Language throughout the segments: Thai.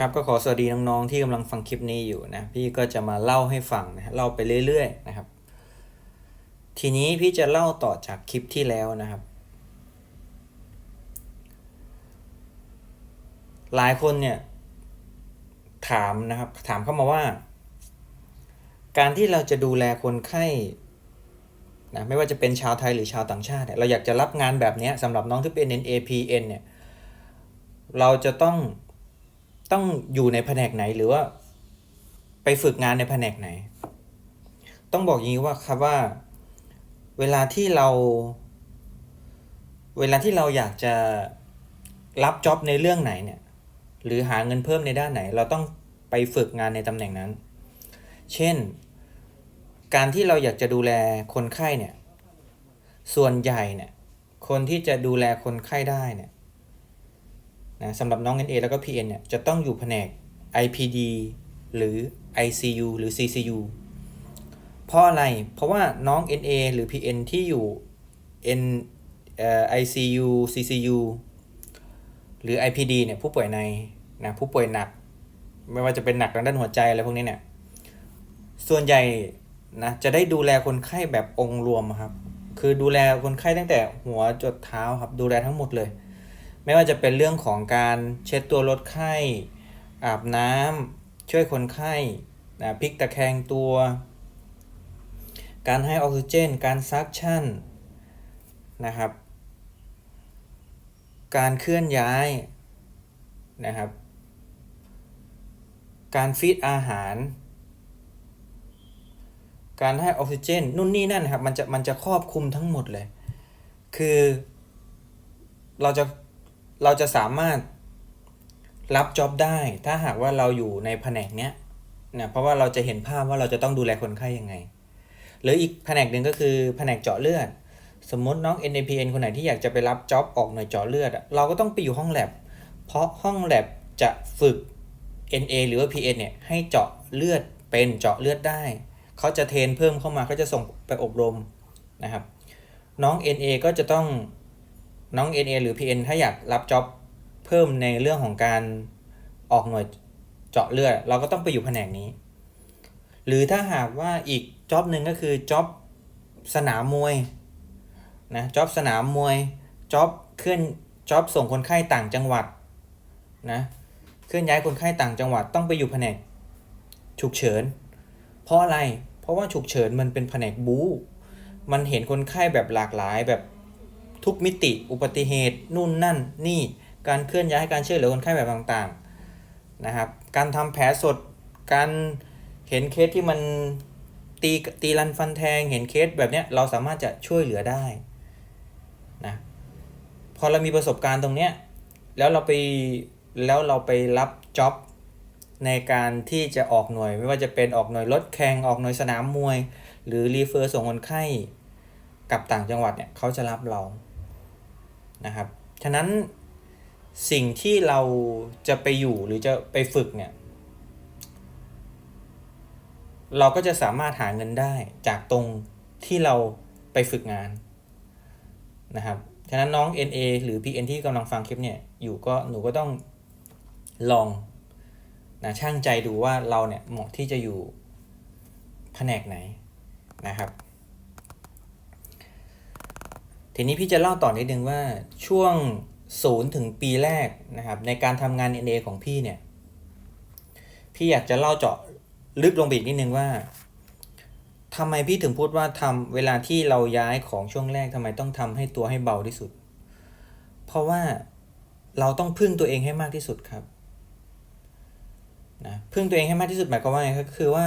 ครับก็ขอสวัสดีน้องๆที่กำลังฟังคลิปนี้อยู่นะพี่ก็จะมาเล่าให้ฟังนะเล่าไปเรื่อยๆนะครับ ทีนี้พี่จะเล่าต่อจากคลิปที่แล้วนะครับ หลายคนเนี่ยถามนะครับถามเข้ามาว่า การที่เราจะดูแลคนไข้นะไม่ว่าจะเป็นชาวไทยหรือชาวต่างชาติเนี่ยเราอยากจะรับงานแบบนี้สำหรับน้องที่เป็น NAPN เนี่ยเราจะต้อง ต้องอยู่ในแผนกไหนหรือว่า ไปฝึกงานในแผนกไหน ต้องบอกอย่างนี้ว่าครับว่า เวลาที่เรา เวลาที่เราอยากจะรับจ็อบในเรื่องไหนเนี่ย หรือหาเงินเพิ่มในด้านไหน เราต้องไปฝึกงานในตำแหน่งนั้น เช่น การที่เราอยากจะดูแลคนไข้เนี่ย ส่วนใหญ่เนี่ย คนที่จะดูแลคนไข้ได้เนี่ย นะสำหรับน้อง NA แล้วก็ PN เนี่ยจะต้องอยู่แผนก IPD หรือ ICU หรือ CCU เพราะอะไร เพราะว่าน้อง NA หรือ PN ที่อยู่ N เอ่อ ICU CCU หรือ IPD เนี่ยผู้ป่วยในนะผู้ป่วยหนัก ไม่ว่าจะเป็นหนักทางด้านหัวใจอะไรพวกนี้เนี่ยส่วนใหญ่นะจะได้ดูแลคนไข้แบบองค์รวมครับ คือดูแลคนไข้ตั้งแต่หัวจดเท้าครับดูแลทั้งหมดเลย ไม่ว่าจะเป็นเรื่องของการเช็ดตัวลดไข้ อาบน้ำช่วยคนไข้นะพลิกตะแคงตัว การให้ออกซิเจน การซักชั่นนะครับ การเคลื่อนย้ายนะครับ การฟีดอาหาร การให้ออกซิเจนนู่นนี่นั่นครับมันจะมันจะครอบคลุมทั้งหมดเลย คือเราจะ เราจะสามารถรับจ็อบได้ถ้าหากว่าเราอยู่ในแผนกเนี้ยนะเพราะว่าเราจะเห็นภาพว่าเราจะต้องดูแลคนไข้ยังไง หรืออีกแผนกหนึ่งก็คือแผนกเจาะเลือด สมมติน้อง NAPN คนไหนที่อยากจะไปรับจ็อบออกหน่วยเจาะเลือด เราก็ต้องไปอยู่ห้องแลบ เพราะห้องแลบจะฝึก NA หรือว่า PN เนี่ยให้เจาะเลือดเป็นเจาะเลือดได้ เขาจะเทรนเพิ่มเข้ามาเขาจะส่งไปอบรมนะครับ น้อง NA ก็จะต้อง น้อง NA หรือ PN ถ้าอยากรับจ็อบเพิ่มในเรื่องของการออกหน่วยเจาะเลือด เราก็ต้องไปอยู่แผนกนี้ หรือถ้าหากว่าอีกจ็อบหนึ่งก็คือจ็อบสนามมวยนะจ็อบสนามมวยจ็อบเคลื่อนจ็อบส่งคนไข้ต่างจังหวัดนะเคลื่อนย้ายคนไข้ต่างจังหวัดต้องไปอยู่แผนกฉุกเฉิน เพราะอะไร เพราะว่าฉุกเฉินมันเป็นแผนกบู๊ มันเห็นคนไข้แบบหลากหลายแบบ ทุกมิติ อุบัติเหตุ นู่นนั่นนี่ การเคลื่อนย้ายการช่วยเหลือคนไข้แบบต่างๆนะครับ การทำแผลสด การเห็นเคสที่มันตีตีรันฟันแทง เห็นเคสแบบเนี้ยเราสามารถจะช่วยเหลือได้นะ พอเรามีประสบการณ์ตรงเนี้ยแล้วเราไปแล้วเราไปรับจ็อบในการที่จะออกหน่วย ไม่ว่าจะเป็นออกหน่วยรถแข่งออกหน่วยสนามมวย หรือรีเฟอร์ส่งคนไข้กับต่างจังหวัดเนี่ยเขาจะรับเรา นะครับ ฉะนั้นสิ่งที่เราจะไปอยู่หรือจะไปฝึกเนี่ย เราก็จะสามารถหาเงินได้จากตรงที่เราไปฝึกงานนะครับ ฉะนั้นน้อง NA หรือ PN ที่กำลังฟังคลิปเนี่ยอยู่ก็หนูก็ต้องลองนะช่างใจดูว่าเราเนี่ยเหมาะที่จะอยู่แผนกไหนนะครับ ทีนี้พี่จะเล่าต่อนิดนึงว่าช่วงศูนย์ถึงปีแรกนะครับในการทำงาน NA ของพี่เนี่ย พี่อยากจะเล่าเจาะลึกลงไปอีกนิดนึงว่าทำไมพี่ถึงพูดว่าทำเวลาที่เราย้ายของช่วงแรกทำไมต้องทำให้ตัวให้เบาที่สุด เพราะว่าเราต้องพึ่งตัวเองให้มากที่สุดครับนะพึ่งตัวเองให้มากที่สุดหมายความว่าไงก็คือว่า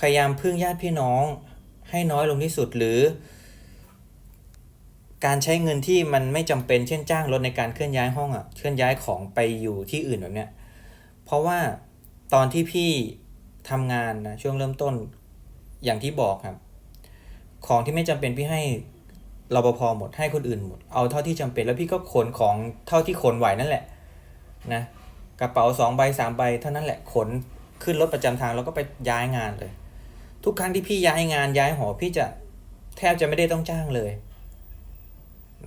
พยายามพึ่งญาติพี่น้องให้น้อยลงที่สุดหรือ การใช้เงินที่มันไม่จำเป็นเช่นจ้างรถในการเคลื่อนย้ายห้องอะ่ะเคลื่อนย้ายของไปอยู่ที่อื่นแบบเนี้ยเพราะว่าตอนที่พี่ทำงานนะช่วงเริ่มต้นอย่างที่บอกครับ ของที่ไม่จำเป็นพี่ให้รปภหมดให้คนอื่นหมด เอาเท่าที่จำเป็นแล้วพี่ก็ขนของเท่าที่ขนไหวนั่นแหละนะกระเป๋าสองใบสามใบเท่านั้นแหละขนขึ้นรถประจำทางแล้วก็ไปย้ายงานเลย ทุกครั้งที่พี่ย้ายงานย้ายหอพี่จะแทบจะไม่ได้ต้องจ้างเลย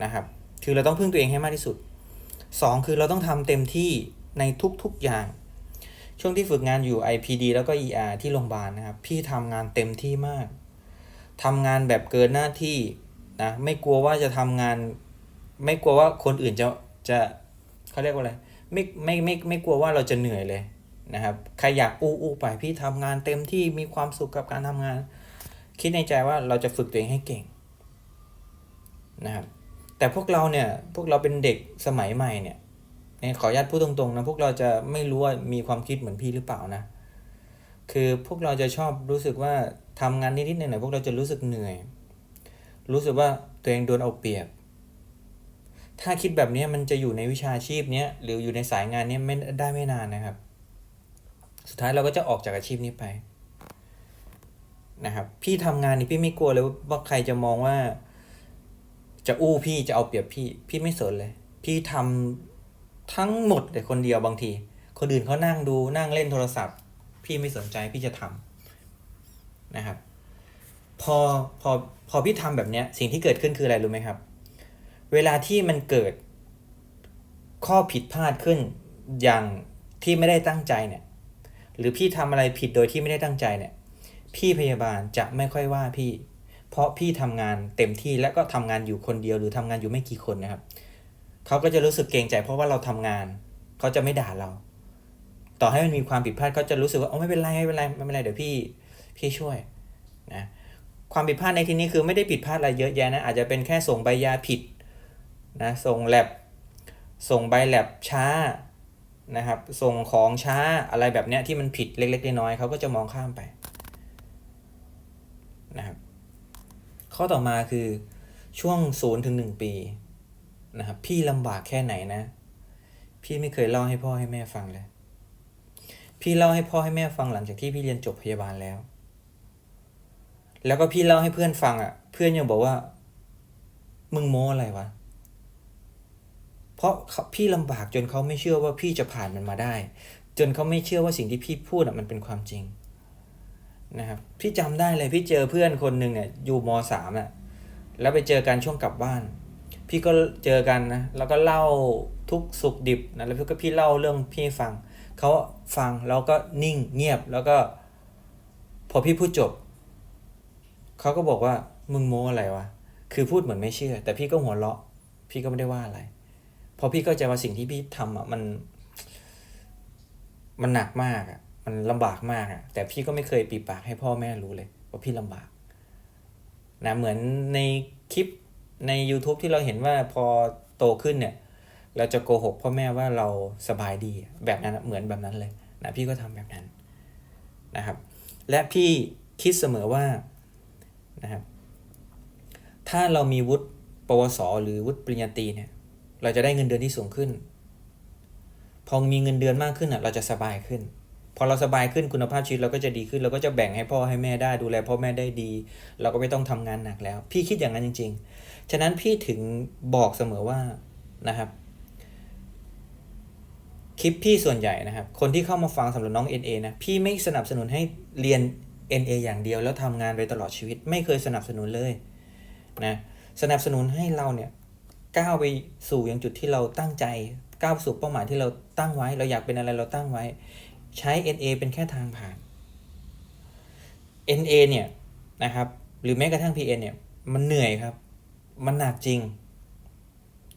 นะครับ คือเราต้องพึ่งตัวเองให้มากที่สุดสองคือเราต้องทำเต็มที่ในทุกๆอย่าง ช่วงที่ฝึกงานอยู่ IPD แล้วก็ ER ที่โรงพยาบาลนะครับ พี่ทำงานเต็มที่มากทำงานแบบเกินหน้าที่นะไม่กลัวว่าจะทำงาน ไม่กลัวว่าคนอื่นจะจะเขาเรียกว่าอะไรไม่ไม่ไม่ไม่กลัวว่าเราจะเหนื่อยเลยนะครับใครอยากอู้อู้ไปพี่ทำงานเต็มที่มีความสุขกับการทำงาน คิดในใจว่าเราจะฝึกตัวเองให้เก่งนะครับ แต่พวกเราเนี่ยพวกเราเป็นเด็กสมัยใหม่เนี่ยขออนุญาตพูดตรงๆนะพวกเราจะไม่รู้ว่ามีความคิดเหมือนพี่หรือเปล่านะ คือพวกเราจะชอบรู้สึกว่าทำงานนิดๆหน่อยๆพวกเราจะรู้สึกเหนื่อย รู้สึกว่าตัวเองโดนเอาเปรียบ ถ้าคิดแบบนี้มันจะอยู่ในวิชาชีพเนี้ยหรืออยู่ในสายงานเนี้ยไม่ได้ไม่นานนะครับ สุดท้ายเราก็จะออกจากอาชีพนี้ไปนะครับพี่ทำงานนี่พี่ไม่กลัวเลยว่าใครจะมองว่า จะอู้พี่จะเอาเปรียบพี่ พี่ไม่สนเลย พี่ทำทั้งหมดเลยคนเดียวบางที คนอื่นเขานั่งดูนั่งเล่นโทรศัพท์ พี่ไม่สนใจพี่จะทำนะครับ พอพอพอพี่ทำแบบเนี้ย สิ่งที่เกิดขึ้นคืออะไรรู้ไหมครับ เวลาที่มันเกิดข้อผิดพลาดขึ้นอย่างที่ไม่ได้ตั้งใจเนี่ย หรือพี่ทำอะไรผิดโดยที่ไม่ได้ตั้งใจเนี่ย พี่พยาบาลจะไม่ค่อยว่าพี่ เพราะพี่ทำงานเต็มที่และก็ทำงานอยู่คนเดียวหรือทำงานอยู่ไม่กี่คนนะครับเขาก็จะรู้สึกเกรงใจ เพราะว่าเราทำงานเขาจะไม่ด่าเรา ต่อให้มันมีความผิดพลาดเขาจะรู้สึกว่าโอ้ไม่เป็นไรไม่เป็นไรไม่เป็นไรเดี๋ยวพี่พี่ช่วยนะความผิดพลาดในที่นี้คือไม่ได้ผิดพลาดอะไรเยอะแยะนะอาจจะเป็นแค่ส่งใบยาผิดนะส่งแลบส่งใบแลบช้านะครับส่งของช้าอะไรแบบเนี้ยที่มันผิดเล็กๆน้อยๆเขาก็จะมองข้ามไปนะครับ ข้อต่อมาคือช่วงศูนย์ถึงหนึ่งปีนะครับพี่ลำบากแค่ไหนนะ พี่ไม่เคยเล่าให้พ่อให้แม่ฟังเลย พี่เล่าให้พ่อให้แม่ฟังหลังจากที่พี่เรียนจบพยาบาลแล้ว แล้วก็พี่เล่าให้เพื่อนฟังอะ เพื่อนยังบอกว่า มึงโม้อะไรวะเพราะเขาพี่ลำบากจนเขาไม่เชื่อว่าพี่จะผ่านมันมาได้ จนเขาไม่เชื่อว่าสิ่งที่พี่พูดอะมันเป็นความจริง นะครับพี่จำได้เลยพี่เจอเพื่อนคนหนึ่งเนี่ยอยู่มสามอะแล้วไปเจอกันช่วงกลับบ้าน พี่ก็เจอกันนะแล้วก็เล่าทุกสุขดิบนะแล้วพี่ก็พี่เล่าเรื่องพี่ให้ฟังเขาฟังแล้วก็นิ่งเงียบแล้วก็ พอพี่พูดจบเขาก็บอกว่ามึงโม้อะไรวะคือพูดเหมือนไม่เชื่อ แต่พี่ก็หัวเราะ พี่ก็ไม่ได้ว่าอะไรพราะพี่ก็ใจว่าสิ่งที่พี่ทำอะมัน มันหนักมากอะ มันลำบากมากอะแต่พี่ก็ไม่เคยปีปากให้พ่อแม่รู้เลยว่าพี่ลำบากนะเหมือนในคลิปใน YouTube ที่เราเห็นว่าพอโตขึ้นเนี่ย เราจะโกหกพ่อแม่ว่าเราสบายดีแบบนั้นเหมือนแบบนั้นเลยนะพี่ก็ทำแบบนั้นนะครับ และพี่คิดเสมอว่านะครับ ถ้าเรามีวุฒิปวส หรือวุฒิปริญญาตรีเนี่ย เราจะได้เงินเดือนที่สูงขึ้น พอมีเงินเดือนมากขึ้นอะ เราจะสบายขึ้น พอเราสบายขึ้นคุณภาพชีวิตเราก็จะดีขึ้น เราก็จะแบ่งให้พ่อให้แม่ได้ดูแลพ่อแม่ได้ดี เราก็ไม่ต้องทำงานหนักแล้ว พี่คิดอย่างนั้นจริง ๆ ฉะนั้นพี่ถึงบอกเสมอว่านะครับคลิปพี่ส่วนใหญ่นะครับ คนที่เข้ามาฟังสำหรับน้อง NA นะ พี่ไม่สนับสนุนให้เรียน NA อย่างเดียวแล้วทำงานไปตลอดชีวิต ไม่เคยสนับสนุนเลยนะสนับสนุนให้เราเนี่ยก้าวไปสู่ยังจุดที่เราตั้งใจ ก้าวสู่เป้าหมายที่เราตั้งไว้ เราอยากเป็นอะไรเราตั้งไว้ ใช้ NA เป็นแค่ทางผ่าน NA เนี่ยนะครับหรือแม้กระทั่ง PN เนี่ยมันเหนื่อยครับ มันหนักจริง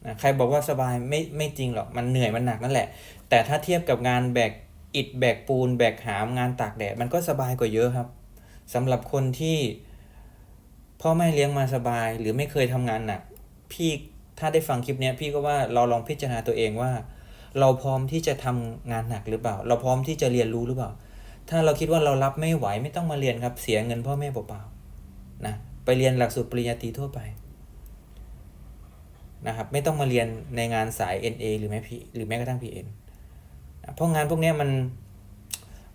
นะใครบอกว่าสบายไม่ไม่จริงหรอกมันเหนื่อยมันหนักนั่นแหละ แต่ถ้าเทียบกับงานแบกอิฐแบกปูนแบกหามงานตากแดดมันก็สบายกว่าเยอะครับสำหรับคนที่พ่อแม่เลี้ยงมาสบายหรือไม่เคยทำงานหนักพี่ถ้าได้ฟังคลิปนี้พี่ก็ว่าเราลองพิจารณาตัวเองว่า เราพร้อมที่จะทำงานหนักหรือเปล่า เราพร้อมที่จะเรียนรู้หรือเปล่า ถ้าเราคิดว่าเรารับไม่ไหวไม่ต้องมาเรียนครับ เสียเงินพ่อแม่เปล่าๆนะไปเรียนหลักสูตรปริญญาตรีทั่วไปนะครับไม่ต้องมาเรียนในงานสาย NA หรือแม้พีหรือแม้กระทั่ง PN นะเพราะงานพวกนี้มัน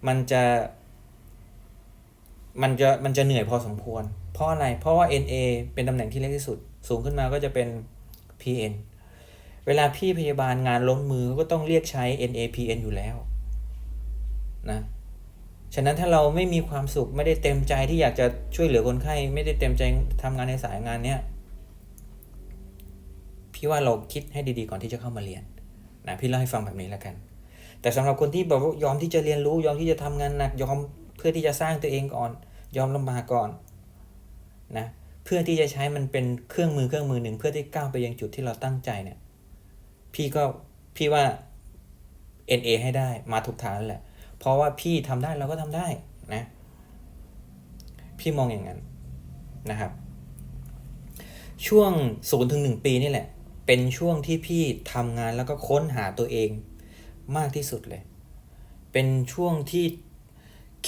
มันจะ มันจะมันจะเหนื่อยพอสมควร เพราะอะไร เพราะว่า NA เป็นตำแหน่งที่เล็กที่สุด สูงขึ้นมาก็จะเป็น PN เวลาพี่พยาบาลงานล้นมือก็ต้องเรียกใช้ NAPN อยู่แล้วนะฉะนั้นถ้าเราไม่มีความสุขไม่ได้เต็มใจที่อยากจะช่วยเหลือคนไข้ ไม่ได้เต็มใจทำงานในสายงานเนี้ยพี่ว่าเราคิดให้ดีๆก่อนที่จะเข้ามาเรียนนะพี่เล่าให้ฟังแบบนี้แล้วกัน แต่แต่สำหรับคนที่แบบว่ายอมที่จะเรียนรู้ยอมที่จะทำงานหนักยอมเพื่อที่จะสร้างตัวเองก่อน ยอมลำบากก่อนนะเพื่อที่จะใช้มันเป็นเครื่องมือเครื่องมือหนึ่งเพื่อที่ก้าวไปยังจุดที่เราตั้งใจเนี่ย พี่ก็พี่ว่า NA ให้ได้มาถูกทางแล้วแหละ เพราะว่าพี่ทำได้เราก็ทำได้นะ พี่มองอย่างนั้นนะครับ ช่วงศูนย์ถึงหนึ่งปีนี่แหละ เป็นช่วงที่พี่ทำงานแล้วก็ค้นหาตัวเองมากที่สุดเลย เป็นช่วงที่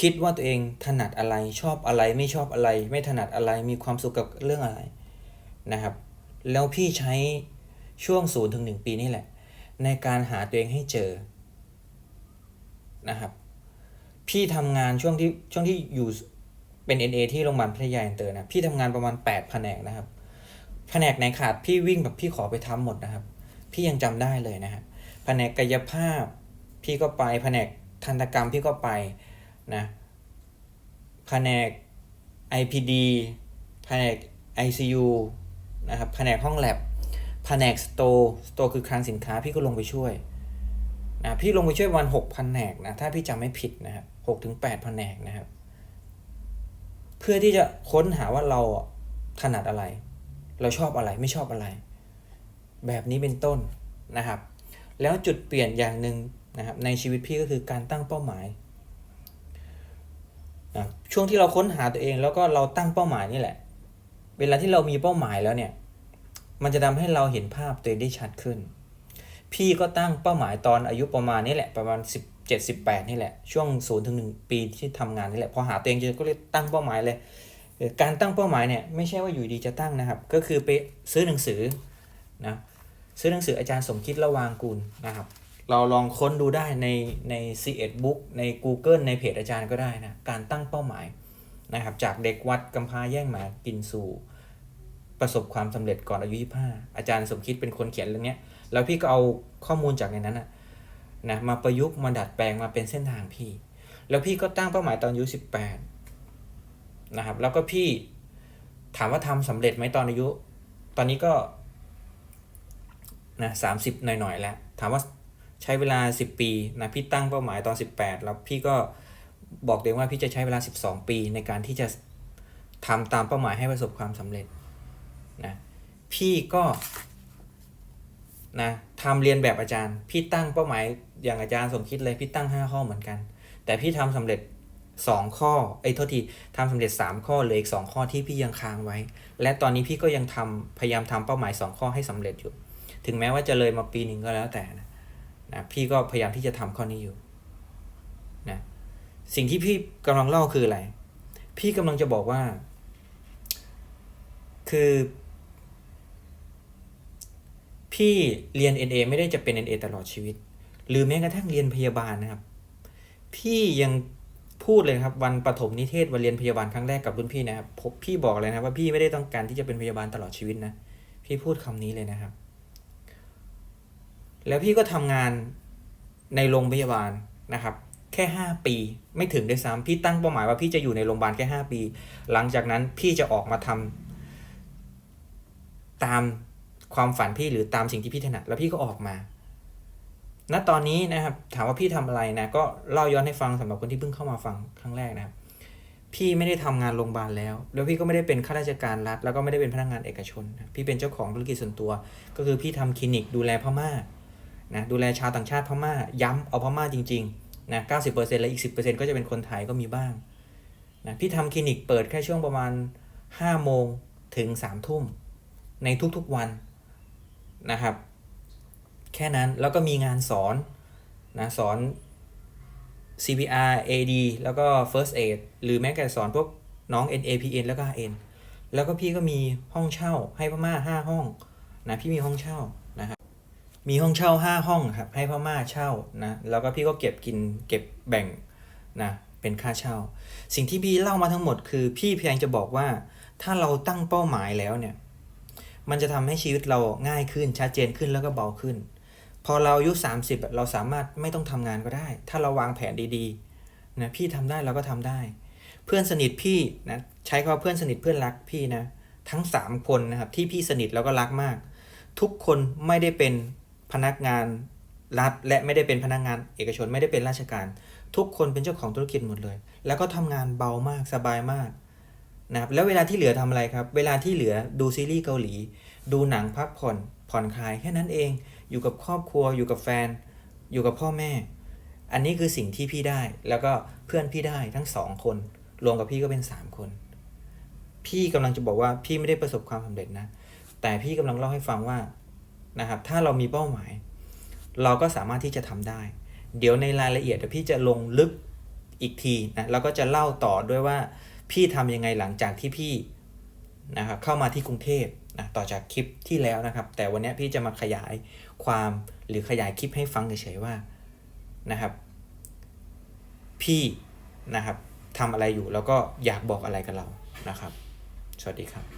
คิดว่าตัวเองถนัดอะไรชอบอะไรไม่ชอบอะไร ไม่ถนัดอะไรมีความสุขกับเรื่องอะไรนะครับ แล้วพี่ใช้ ช่วงศูนย์ถึงหนึ่งปีนี่แหละ ในการหาตัวเองให้เจอนะครับ พี่ทำงานช่วงที่ช่วงที่อยู่เป็น NA ที่โรงพยาบาลพัทยาอินเตอร์นะพี่ทำงานประมาณ8แผนกนะครับ แผนกไหนขาดพี่วิ่งแบบพี่ขอไปทำหมดนะครับ พี่ยังจำได้เลยนะครับแผนกกายภาพพี่ก็ไปแผนกทันตกรรมพี่ก็ไปนะแผนก IPD แผนก ICU นะครับแผนกห้องแลบ แผนกสโตร์สโตร์คือคลังสินค้าพี่ก็ลงไปช่วยนะพี่ลงไปช่วยวันหกแผนกนะถ้าพี่จำไม่ผิดนะครับหกถึงแปดแผนกนะครับ เพื่อที่จะค้นหาว่าเราถนัดอะไร เราชอบอะไรไม่ชอบอะไร แบบนี้เป็นต้นนะครับ แล้วจุดเปลี่ยนอย่างหนึ่งนะครับในชีวิตพี่ก็คือการตั้งเป้าหมายช่วงที่เราค้นหาตัวเองแล้วก็เราตั้งเป้าหมายนี่แหละ เวลาที่เรามีเป้าหมายแล้วเนี่ย มันจะทำให้เราเห็นภาพตัวเองได้ชัดขึ้น พี่ก็ตั้งเป้าหมายตอนอายุประมาณนี้แหละประมาณ 17 18 นี่แหละ ช่วง0ถึง1ปีที่ทำงานนี่แหละ พอหาตัวเองเจอก็เลยตั้งเป้าหมายเลย การตั้งเป้าหมายเนี่ยไม่ใช่ว่าอยู่ดีจะตั้งนะครับ ก็คือไปซื้อหนังสือนะซื้อหนังสืออาจารย์สมคิดระวางกุลนะครับ เราลองค้นดูได้ในใน c 1 Book ใน Google ในเพจอาจารย์ก็ได้นะ การตั้งเป้าหมายนะครับ จากเด็กวัดกำพาแย่งหมากินสู่ ประสบความสำเร็จก่อนอายุ25อาจารย์สมคิดเป็นคนเขียนเรื่องนี้แล้วพี่ก็เอาข้อมูลจากในนั้นนะนะมาประยุกต์มาดัดแปลงมาเป็นเส้นทางพี่ แล้วพี่ก็ตั้งเป้าหมายตอนอายุ18นะครับ แล้วก็พี่ถามว่าทำสำเร็จไหมตอนอายุ ตอนนี้ก็นะสามสิบหน่อยๆแล้ว ถามว่าใช้เวลา10ปีนะพี่ตั้งเป้าหมายตอน18แล้วพี่ก็บอกเด็กว่าพี่จะใช้เวลา12ปีในการที่จะทำตามเป้าหมายให้ประสบความสำเร็จ นะพี่ก็นะทำเรียนแบบอาจารย์ พี่ตั้งเป้าหมายอย่างอาจารย์สมคิดเลยพี่ตั้ง 5 ข้อเหมือนกัน แต่พี่ทำสำเร็จ 2 ข้อไอ้โทษทีทำสำเร็จ 3 ข้อเลยอีก 2 ข้อที่พี่ยังค้างไว้ และตอนนี้พี่ก็ยังทำพยายามทำเป้าหมาย 2 ข้อให้สำเร็จอยู่ ถึงแม้ว่าจะเลยมาปีหนึ่งก็แล้วแต่นะนะพี่ก็พยายามที่จะทำข้อนี้อยู่นะสิ่งที่พี่กำลังเล่าคืออะไร พี่กำลังจะบอกว่า คือ พี่เรียน NA ไม่ได้จะเป็น NA ตลอดชีวิต หรือแม้กระทั่งเรียนพยาบาลนะครับ พี่ยังพูดเลยครับวันปฐมนิเทศวันเรียนพยาบาลครั้งแรกกับรุ่นพี่นะครับพี่บอกเลยนะว่าพี่ไม่ได้ต้องการที่จะเป็นพยาบาลตลอดชีวิตนะพี่พูดคำนี้เลยนะครับ แล้วพี่ก็ทำงานในโรงพยาบาลนะครับ แค่ห้าปีไม่ถึงด้วยซ้ำพี่ตั้งเป้าหมายว่าพี่จะอยู่ในโรงพยาบาลแค่ห้าปี หลังจากนั้นพี่จะออกมาทำตาม ความฝันพี่หรือตามสิ่งที่พี่ถนัดแล้วพี่ก็ออกมา ณตอนนี้นะครับ ถามว่าพี่ทำอะไรนะ ก็เล่าย้อนให้ฟังสำหรับคนที่เพิ่งเข้ามาฟังครั้งแรกนะครับ พี่ไม่ได้ทำงานโรงพยาบาลแล้ว แล้วพี่ก็ไม่ได้เป็นข้าราชการรัฐ แล้วก็ไม่ได้เป็นพนักงานเอกชน พี่เป็นเจ้าของธุรกิจส่วนตัว ก็คือพี่ทำคลินิกดูแลพม่านะดูแลชาวต่างชาติพม่า ย้ำเอาพม่าจริงๆนะ90%และอีก10%ก็จะเป็นคนไทยก็มีบ้างนะพี่ทำคลินิกเปิดแค่ช่วงประมาณ5โมงถึง3ทุ่มในทุกๆวัน นะครับ แค่นั้นแล้วก็มีงานสอนนะสอน CPR AD แล้วก็ First Aid หรือแม้แต่สอนพวกน้อง NAPN แล้วก็ N แล้วก็พี่ก็มีห้องเช่าให้พม่าห้าห้องนะพี่มีห้องเช่านะครับมีห้องเช่าห้าห้องครับให้พม่าเช่านะแล้วก็พี่ก็เก็บกินเก็บแบ่งนะเป็นค่าเช่า สิ่งที่พี่เล่ามาทั้งหมดคือพี่เพียงจะบอกว่าถ้าเราตั้งเป้าหมายแล้วเนี่ย มันจะทำให้ชีวิตเราง่ายขึ้นชัดเจนขึ้นแล้วก็เบาขึ้น พอเราอายุ 30 เราสามารถไม่ต้องทำงานก็ได้ ถ้าเราวางแผนดีๆนะพี่ทำได้เราก็ทำได้ เพื่อนสนิทพี่นะใช้คำว่าเพื่อนสนิทเพื่อนรักพี่นะทั้ง 3 คนนะครับที่พี่สนิทแล้วก็รักมาก ทุกคนไม่ได้เป็นพนักงานรัฐและไม่ได้เป็นพนักงานเอกชนไม่ได้เป็นราชการ ทุกคนเป็นเจ้าของธุรกิจหมดเลย แล้วก็ทำงานเบามากสบายมาก นะครับแล้วเวลาที่เหลือทำอะไรครับ เวลาที่เหลือดูซีรีส์เกาหลี ดูหนังพักผ่อนผ่อนคลายแค่นั้นเอง อยู่กับครอบครัว อยู่กับแฟน อยู่กับพ่อแม่ อันนี้คือสิ่งที่พี่ได้ แล้วก็เพื่อนพี่ได้ทั้งสองคน รวมกับพี่ก็เป็นสามคน พี่กำลังจะบอกว่าพี่ไม่ได้ประสบความสำเร็จนะ แต่พี่กำลังเล่าให้ฟังว่านะครับถ้าเรามีเป้าหมาย เราก็สามารถที่จะทำได้ เดี๋ยวในรายละเอียดเดี๋ยวพี่จะลงลึกอีกทีนะแล้วก็จะเล่าต่อด้วยว่า พี่ทำยังไงหลังจากที่พี่นะครับเข้ามาที่กรุงเทพนะต่อจากคลิปที่แล้วนะครับ แต่วันนี้พี่จะมาขยายความหรือขยายคลิปให้ฟังเฉยๆว่านะครับ พี่นะครับทำอะไรอยู่แล้วก็อยากบอกอะไรกับเรานะครับ สวัสดีครับ